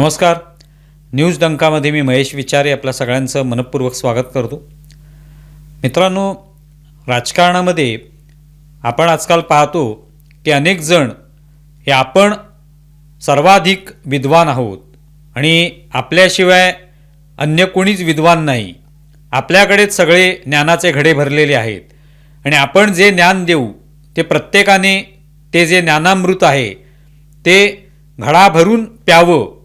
नमस्कार. न्यूज डंकामध्ये मी महेश विचारे आपल्या सगळ्यांचं मनपूर्वक स्वागत करतो. मित्रांनो राजकारणामध्ये आपण आजकाल पाहतो की अनेक जण हे आपण सर्वाधिक विद्वान आहोत आणि आपल्याशिवाय अन्य कोणीच विद्वान नाही. आपल्याकडेच सगळे ज्ञानाचे घडे भरलेले आहेत आणि आपण जे ज्ञान देऊ ते प्रत्येकाने ते जे ज्ञानामृत आहे ते घडा भरून प्यावं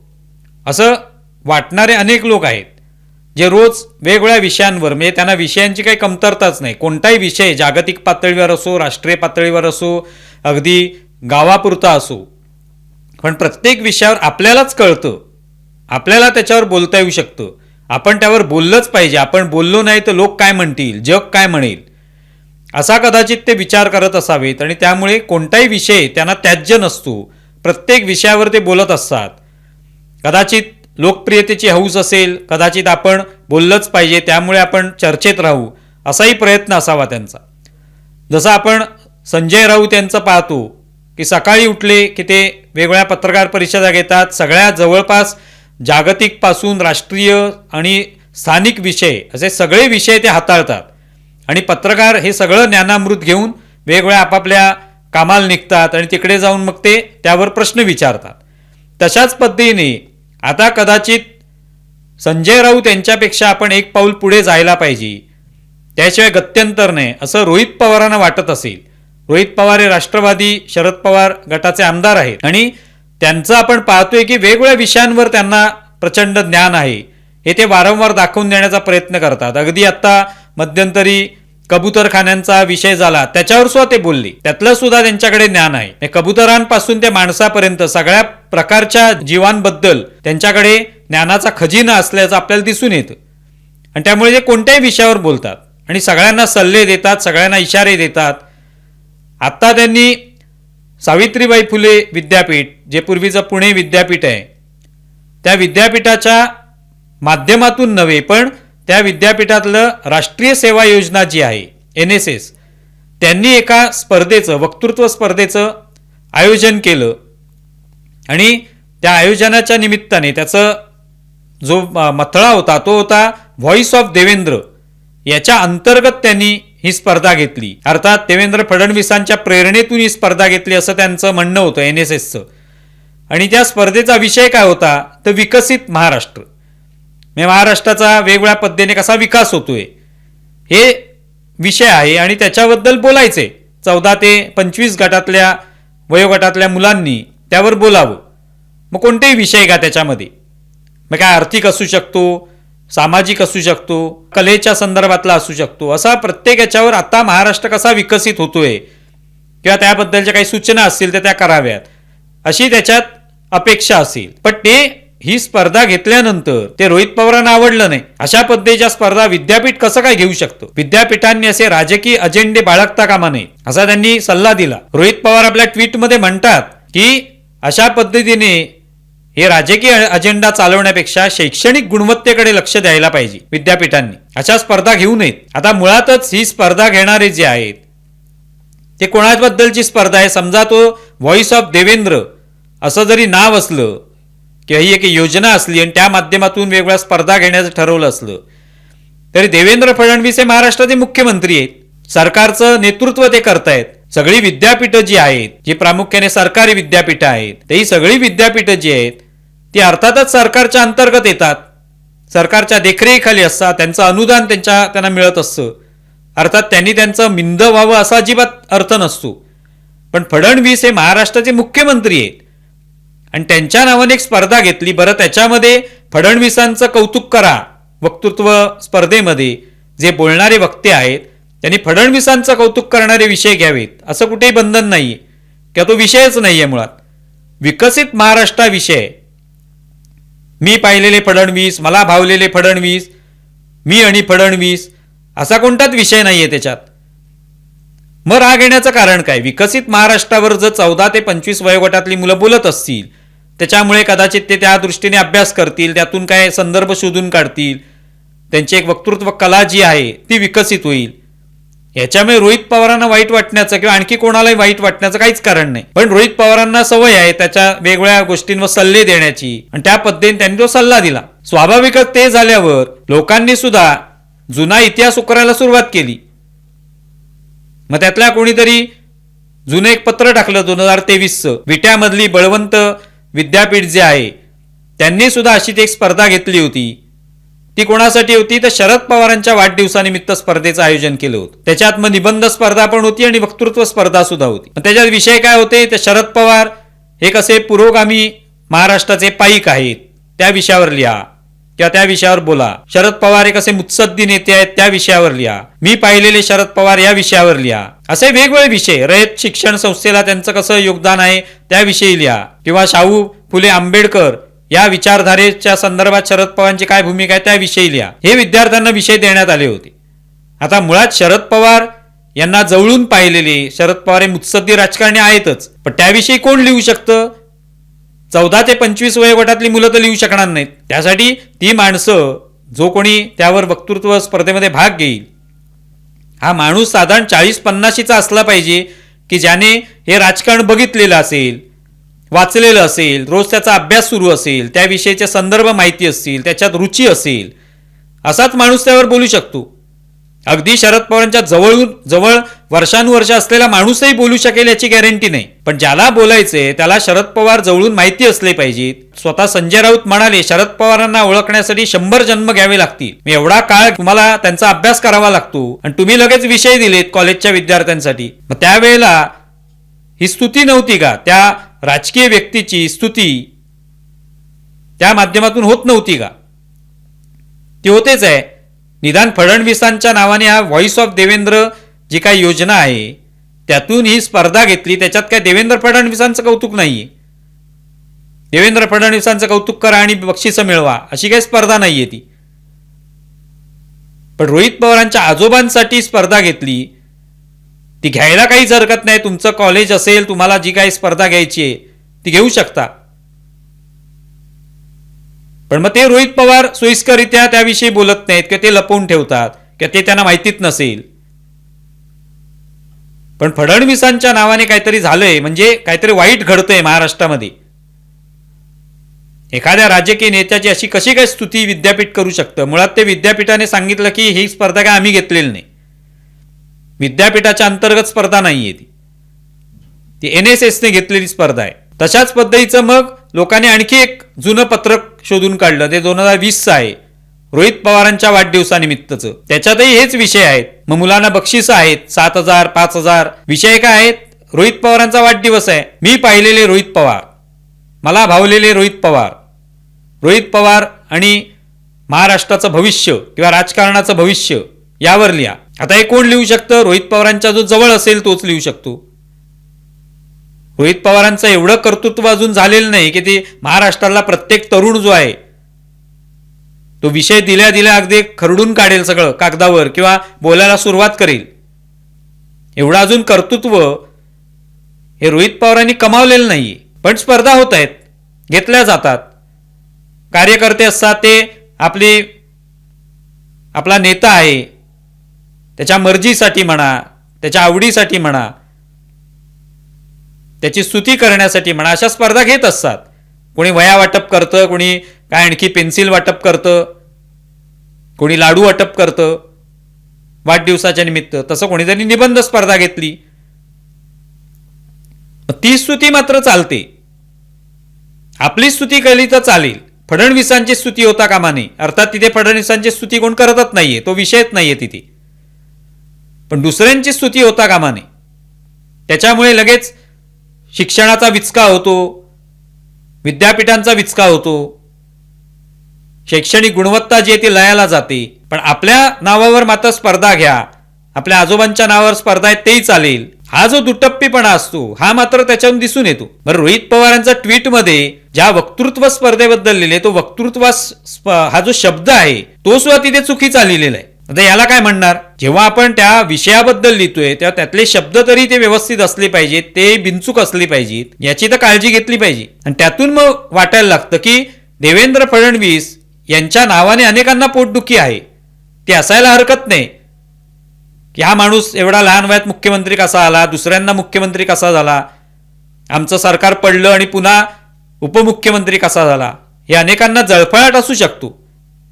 असं वाटणारे अनेक लोक आहेत जे रोज वेगवेगळ्या विषयांवर म्हणजे त्यांना विषयांची काही कमतरताच नाही. कोणताही विषय जागतिक पातळीवर असो राष्ट्रीय पातळीवर असो अगदी गावापुरता असो. पण प्रत्येक विषयावर आपल्यालाच कळतं. आपल्याला त्याच्यावर बोलता येऊ शकतं. आपण त्यावर बोललंच पाहिजे. आपण बोललो नाही तर लोक काय म्हणतील? जग काय म्हणेल? असा कदाचित ते विचार करत असावेत आणि त्यामुळे कोणताही विषय त्यांना त्याज्य नसतो. प्रत्येक विषयावर ते बोलत असतात. कदाचित लोकप्रियतेची हौस असेल कदाचित आपण बोललंच पाहिजे त्यामुळे आपण चर्चेत राहू असाही प्रयत्न असावा त्यांचा. जसं आपण संजय राऊत यांचं पाहतो की सकाळी उठले की ते वेगवेगळ्या पत्रकार परिषदा घेतात सगळ्या जवळपास जागतिकपासून राष्ट्रीय आणि स्थानिक विषय असे सगळे विषय ते हाताळतात. आणि पत्रकार हे सगळं ज्ञानामृत घेऊन वेगवेगळ्या आपापल्या कामाला निघतात आणि तिकडे जाऊन मग ते त्यावर प्रश्न विचारतात. तशाच पद्धतीने आता कदाचित संजय राऊत यांच्यापेक्षा आपण एक पाऊल पुढे जायला पाहिजे. त्याशिवाय गत्यंतर नाही असं रोहित पवारांना वाटत असेल. रोहित पवार हे राष्ट्रवादी शरद पवार गटाचे आमदार आहेत आणि त्यांचं आपण पाहतोय की वेगवेगळ्या विषयांवर त्यांना प्रचंड ज्ञान आहे. हे ते वारंवार दाखवून देण्याचा प्रयत्न करतात. अगदी आता मध्यंतरी कबुतरखान्यांचा विषय झाला त्याच्यावर सुद्धा ते बोलले. त्यातलं सुद्धा त्यांच्याकडे ज्ञान आहे. कबुतरांपासून ते माणसापर्यंत सगळ्या प्रकारच्या जीवांबद्दल त्यांच्याकडे ज्ञानाचा खजिना असल्याचं आपल्याला दिसून येतं. आणि त्यामुळे ते कोणत्याही विषयावर बोलतात. आणि सगळ्यांना सल्ले देतात सगळ्यांना इशारे देतात. आत्ता त्यांनी सावित्रीबाई फुले विद्यापीठ जे पूर्वीचं पुणे विद्यापीठ आहे त्या विद्यापीठाच्या माध्यमातून नव्हे पण त्या विद्यापीठातलं राष्ट्रीय सेवा योजना जी आहे एन एस एस त्यांनी एका स्पर्धेचं वक्तृत्व स्पर्धेचं आयोजन केलं. आणि त्या आयोजनाच्या निमित्ताने त्याचं जो मथळा होता तो होता व्हॉइस ऑफ देवेंद्र याच्या अंतर्गत त्यांनी ही स्पर्धा घेतली. अर्थात देवेंद्र फडणवीसांच्या प्रेरणेतून ही स्पर्धा घेतली असं त्यांचं म्हणणं होतं एन एस एसचं. आणि त्या स्पर्धेचा विषय काय होता? तर विकसित महाराष्ट्र. म्हणजे महाराष्ट्राचा वेगवेगळ्या पद्धतीने कसा विकास होतोय हे विषय आहे आणि त्याच्याबद्दल बोलायचे. चौदा ते पंचवीस गटातल्या वयोगटातल्या मुलांनी त्यावर बोलावं. मग कोणतेही विषय का त्याच्यामध्ये. मग काय आर्थिक असू शकतो सामाजिक असू शकतो कलेच्या संदर्भातला असू शकतो असा प्रत्येक याच्यावर आता महाराष्ट्र कसा विकसित होतोय किंवा त्याबद्दलच्या काही सूचना असतील तर त्या कराव्यात. अशी त्याच्यात अपेक्षा असेल. पण ते ही स्पर्धा घेतल्यानंतर ते रोहित पवारांना आवडलं नाही. अशा पद्धतीच्या स्पर्धा विद्यापीठ कसं काय घेऊ शकतो? विद्यापीठांनी असे राजकीय अजेंडे बाळगता कामा नये असा त्यांनी सल्ला दिला. रोहित पवार आपल्या ट्विटमध्ये म्हणतात की अशा पद्धतीने हे राजकीय अजेंडा चालवण्यापेक्षा शैक्षणिक गुणवत्तेकडे लक्ष द्यायला पाहिजे विद्यापीठांनी. अशा स्पर्धा घेऊ नयेत. आता मुळातच ही स्पर्धा घेणारे जे आहेत ते कोणाबद्दलची स्पर्धा आहे? समजा तो व्हॉइस ऑफ देवेंद्र असं जरी नाव असलं किंवा ही एक योजना असली आणि त्या माध्यमातून वेगवेगळ्या स्पर्धा घेण्याचं ठरवलं असलं तरी देवेंद्र फडणवीस हे महाराष्ट्राचे मुख्यमंत्री आहेत. सरकारचं नेतृत्व ते करतायत. सगळी विद्यापीठं जी आहेत जी प्रामुख्याने सरकारी विद्यापीठं आहेत ते ही सगळी विद्यापीठं जी आहेत ती अर्थातच सरकारच्या अंतर्गत येतात. सरकारच्या देखरेखीखाली असतात त्यांचं अनुदान त्यांच्या त्यांना मिळत असतं. अर्थात त्यांनी त्यांचं मिंद व्हावं असा अजिबात अर्थ नसतो. पण फडणवीस हे महाराष्ट्राचे मुख्यमंत्री आहेत. आणि त्यांच्या नावाने एक स्पर्धा घेतली. बरं त्याच्यामध्ये फडणवीसांचं कौतुक करा. वक्तृत्व स्पर्धेमध्ये जे बोलणारे वक्ते आहेत त्यांनी फडणवीसांचं कौतुक करणारे विषय घ्यावेत. असं कुठेही बंधन नाही किंवा तो विषयच नाही आहे मुळात. विकसित महाराष्ट्रा विषय. मी पाहिलेले फडणवीस मला भावलेले फडणवीस मी आणि फडणवीस असा कोणताच विषय नाही आहे त्याच्यात. मग राग येण्याचं कारण काय? विकसित महाराष्ट्रावर जर चौदा ते पंचवीस वयोगटातली मुलं बोलत असतील त्याच्यामुळे कदाचित ते त्या दृष्टीने अभ्यास करतील त्यातून काय संदर्भ शोधून काढतील. त्यांची एक वक्तृत्व कला जी आहे ती विकसित होईल. याच्यामुळे रोहित पवारांना वाईट वाटण्याचं किंवा आणखी कोणालाही वाईट वाटण्याचं काहीच कारण नाही. पण रोहित पवारांना सवय आहे त्याच्या वेगवेगळ्या गोष्टींवर सल्ले देण्याची. आणि त्या पद्धतीने त्यांनी तो सल्ला दिला. स्वाभाविकच ते झाल्यावर लोकांनी सुद्धा जुना इतिहास उकरायला सुरुवात केली. मग त्यातल्या कोणीतरी जुनं एक पत्र टाकलं दोन हजार तेवीसचं. विट्यामधली बळवंत विद्यापीठ जे आहे त्यांनी सुद्धा अशीच एक स्पर्धा घेतली होती. ती कोणासाठी होती? तर शरद पवारांच्या वाढदिवसानिमित्त स्पर्धेचं आयोजन केलं होतं. त्याच्यात मग निबंध स्पर्धा पण होती आणि वक्तृत्व स्पर्धा सुद्धा होती. त्याच्यात विषय काय होते? तर शरद पवार हे कसे पुरोगामी महाराष्ट्राचे पाईक आहेत त्या विषयावर लिहा. किंवा त्या विषयावर बोला. शरद पवार हे कसे मुत्सद्दी नेते आहेत त्या विषयावर लिहा. मी पाहिलेले शरद पवार या विषयावर लिहा. असे वेगवेगळे विषय रयत शिक्षण संस्थेला त्यांचं कसं योगदान आहे त्याविषयी लिहा. किंवा शाहू फुले आंबेडकर या विचारधारेच्या संदर्भात शरद पवारांची काय भूमिका आहे त्याविषयी लिहा. हे विद्यार्थ्यांना विषय देण्यात आले होते. आता मुळात शरद पवार यांना जवळून पाहिलेले शरद पवार हे मुत्सद्दी राजकारणी आहेतच. पण त्याविषयी कोण लिहू शकतं? चौदा ते पंचवीस वयोगटातली मुलं तर लिहू शकणार नाहीत. त्यासाठी ती माणसं जो कोणी त्यावर वक्तृत्व स्पर्धेमध्ये भाग घेईल हा माणूस साधारण चाळीस पन्नाशीचा असला पाहिजे की ज्याने हे राजकारण बघितलेलं असेल वाचलेलं असेल रोज त्याचा अभ्यास सुरू असेल त्याविषयीचे संदर्भ माहिती असतील त्याच्यात रुची असेल असाच माणूस त्यावर बोलू शकतो. अगदी शरद पवारांच्या जवळून जवळ वर्षानुवर्ष असलेला माणूसही बोलू शकेल याची गॅरंटी नाही. पण ज्याला बोलायचंय त्याला शरद पवार जवळून माहिती असले पाहिजेत. स्वतः संजय राऊत म्हणाले शरद पवारांना ओळखण्यासाठी शंभर जन्म घ्यावे लागतील. मी एवढा काळ तुम्हाला त्यांचा अभ्यास करावा लागतो आणि तुम्ही लगेच विषय दिलेत कॉलेजच्या विद्यार्थ्यांसाठी. मग त्यावेळेला ही स्तुती नव्हती का? त्या राजकीय व्यक्तीची स्तुती त्या माध्यमातून होत नव्हती का? ती होतेच आहे. निदान फडणवीसांच्या नावाने हा व्हॉइस ऑफ देवेंद्र जी काही योजना आहे त्यातून ही स्पर्धा घेतली त्याच्यात काय देवेंद्र फडणवीसांचं कौतुक नाही. देवेंद्र फडणवीसांचं कौतुक करा आणि बक्षिसं मिळवा अशी काही स्पर्धा नाही आहे ती. पण रोहित पवारांच्या आजोबांसाठी स्पर्धा घेतली ती घ्यायला काहीच हरकत नाही तुमचं कॉलेज असेल तुम्हाला जी काही स्पर्धा घ्यायची आहे ती घेऊ शकता. पण मग ते रोहित पवार सोयीस्करित्या त्याविषयी बोलत नाहीत किंवा ते लपवून ठेवतात किंवा ते त्यांना माहितीच नसेल. पण फडणवीसांच्या नावाने काहीतरी झालंय म्हणजे काहीतरी वाईट घडतंय महाराष्ट्रामध्ये. एखाद्या राजकीय नेत्याची अशी कशी काय स्तुती विद्यापीठ करू शकतं? मुळात ते विद्यापीठाने सांगितलं की ही स्पर्धा काय आम्ही घेतलेली नाही. विद्यापीठाच्या अंतर्गत स्पर्धा नाहीये ती. ती एन एस एसने घेतलेली स्पर्धा आहे. तशाच पद्धतीचं मग लोकांनी आणखी एक जुनं पत्रक शोधून काढलं. ते दोन हजार वीसचं आहे. रोहित पवारांच्या वाढदिवसानिमित्तचं. त्याच्यातही हेच विषय आहेत. मग मुलांना बक्षिसं आहेत. सात हजार पाच हजार. विषय काय आहेत? रोहित पवारांचा वाढदिवस आहे. मी पाहिलेले रोहित पवार. मला भावलेले रोहित पवार. रोहित पवार आणि महाराष्ट्राचं भविष्य किंवा राजकारणाचं भविष्य यावर लिहा. आता हे कोण लिहू शकतं? रोहित पवारांच्या जो जवळ असेल तोच लिहू शकतो. रोहित पवारांचं एवढं कर्तृत्व अजून झालेलं नाही की ते महाराष्ट्राला प्रत्येक तरुण जो आहे तो विषय दिल्या दिल्या अगदी खरडून काढेल सगळं कागदावर किंवा बोलायला सुरुवात करेल. एवढं अजून कर्तृत्व हे रोहित पवारांनी कमावलेलं नाही. पण स्पर्धा होत आहेत घेतल्या जातात. कार्यकर्ते असतात ते आपली आपला नेता आहे त्याच्या मर्जीसाठी म्हणा त्याच्या आवडीसाठी म्हणा त्याची स्तुती करण्यासाठी म्हणा अशा स्पर्धा घेत असतात. कोणी वया वाटप करतं कोणी काय आणखी पेन्सिल वाटप करतं कोणी लाडू वाटप करतं वाढदिवसाच्या निमित्त. तसं कोणीतरी निबंध स्पर्धा घेतली. ती स्तुती मात्र चालते. आपली स्तुती केली तर चालेल. फडणवीसांची स्तुती होता कामा नये. अर्थात तिथे फडणवीसांची स्तुती कोण करतच नाहीये. तो विषयच नाहीये तिथे. पण दुसऱ्यांची स्तुती होता कामा नये. त्याच्यामुळे लगेच शिक्षणाचा विचका होतो विद्यापीठांचा विचका होतो. शैक्षणिक गुणवत्ता जी आहे ती लयाला जाते. पण आपल्या नावावर मात्र स्पर्धा घ्या. आपल्या आजोबांच्या नावावर स्पर्धा आहे तेही चालेल. हा जो दुटप्पीपणा असतो हा मात्र त्याच्यातून दिसून येतो. बरं रोहित पवारांचा ट्विटमध्ये ज्या वक्तृत्व स्पर्धेबद्दल लिहिले तो वक्तृत्व हा जो शब्द आहे तो सुद्धा तिथे चुकीचा लिहिलेला आहे. आता याला काय म्हणणार? जेव्हा आपण त्या विषयाबद्दल लिहितोय तेव्हा त्यातले शब्द तरी ते व्यवस्थित असले पाहिजेत ते बिनचूक असले पाहिजेत याची तर काळजी घेतली पाहिजे. आणि त्यातून मग वाटायला लागतं की देवेंद्र फडणवीस यांच्या नावाने अनेकांना पोटदुखी आहे. ते असायला हरकत नाही. की हा माणूस एवढा लहान वयात मुख्यमंत्री कसा आला दुसऱ्यांदा मुख्यमंत्री कसा झाला आमचं सरकार पडलं आणि पुन्हा उपमुख्यमंत्री कसा झाला हे अनेकांना जळफळाट असू शकतो.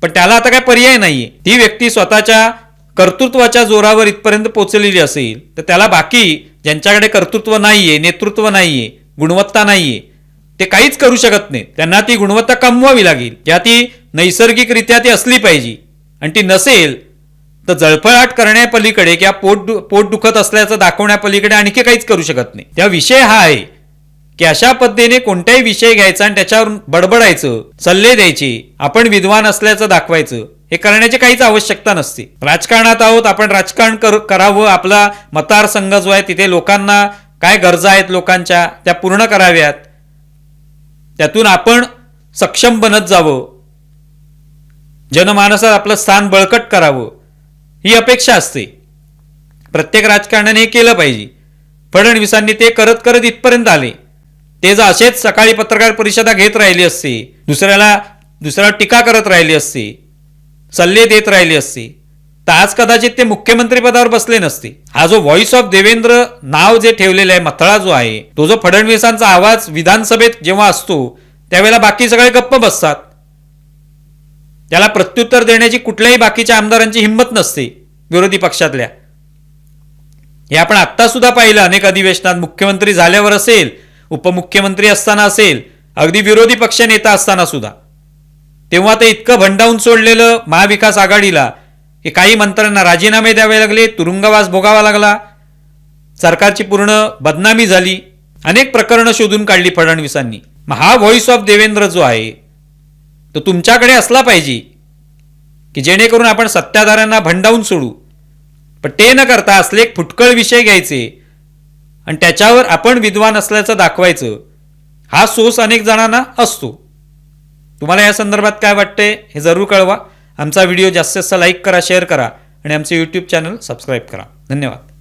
पण त्याला आता काय पर्याय नाहीये. ती व्यक्ती स्वतःच्या कर्तृत्वाच्या जोरावर इथपर्यंत पोचलेली असेल तर त्याला बाकी ज्यांच्याकडे कर्तृत्व नाहीये नेतृत्व नाहीये गुणवत्ता नाहीये ते काहीच करू शकत नाही त्यांना ती गुणवत्ता कमवावी लागेल. या ती नैसर्गिकरित्या ती असली पाहिजे. आणि ती नसेल तर जळफळाट करण्यापलीकडे किंवा पोट दु- पोट दुखत असल्याचं दाखवण्यापलीकडे आणखी काहीच करू शकत नाही. त्या विषय हा आहे. की अशा पद्धतीने कोणताही विषय घ्यायचा आणि त्याच्यावरून बडबडायचं सल्ले द्यायचे आपण विद्वान असल्याचं दाखवायचं हे करण्याची काहीच आवश्यकता नसते. राजकारणात आहोत आपण राजकारण कर करावं आपला मतदारसंघ जो आहे तिथे लोकांना काय गरजा आहेत लोकांच्या त्या पूर्ण कराव्यात. त्यातून आपण सक्षम बनत जावं. जनमानसात आपलं स्थान बळकट करावं. ही अपेक्षा असते. प्रत्येक राजकारण्याने हे केलं पाहिजे. फडणवीसांनी ते करत करत इथपर्यंत आले. ते जर असेच सकाळी पत्रकार परिषदा घेत राहिली असती दुसऱ्याला दुसऱ्याला टीका करत राहिली असती सल्ले देत राहिली असती तर आज कदाचित ते मुख्यमंत्री पदावर बसले नसते. हा जो व्हॉइस ऑफ देवेंद्र नाव जे ठेवलेलं आहे मथळा जो आहे तो जो फडणवीसांचा आवाज विधानसभेत जेव्हा असतो त्यावेळेला बाकी सगळे गप्प बसतात. त्याला प्रत्युत्तर देण्याची कुठल्याही बाकीच्या आमदारांची हिंमत नसते विरोधी पक्षातल्या. हे आपण आत्ता सुद्धा पाहिलं अनेक अधिवेशनात मुख्यमंत्री झाल्यावर असेल उपमुख्यमंत्री असताना असेल अगदी विरोधी पक्ष नेता असताना सुद्धा. तेव्हा ते इतकं भंडावून सोडलेलं महाविकास आघाडीला की काही मंत्र्यांना राजीनामे द्यावे लागले तुरुंगवास भोगावा लागला. सरकारची पूर्ण बदनामी झाली. अनेक प्रकरणं शोधून काढली फडणवीसांनी. मग हा व्हॉइस ऑफ देवेंद्र जो आहे तो तुमच्याकडे असला पाहिजे की जेणेकरून आपण सत्ताधाऱ्यांना भंडावून सोडू. पण ते न करता असले एक फुटकळ विषय घ्यायचे आणि त्याच्यावर आपण विद्वान असल्याचं दाखवायचं हा सोस अनेक जणांना असतो. तुम्हाला या संदर्भात काय वाटते हे जरूर कळवा. आमचा व्हिडिओ जास्तीत जास्त लाईक करा शेअर करा आणि आमचे यूट्यूब चॅनल सबस्क्राईब करा. धन्यवाद.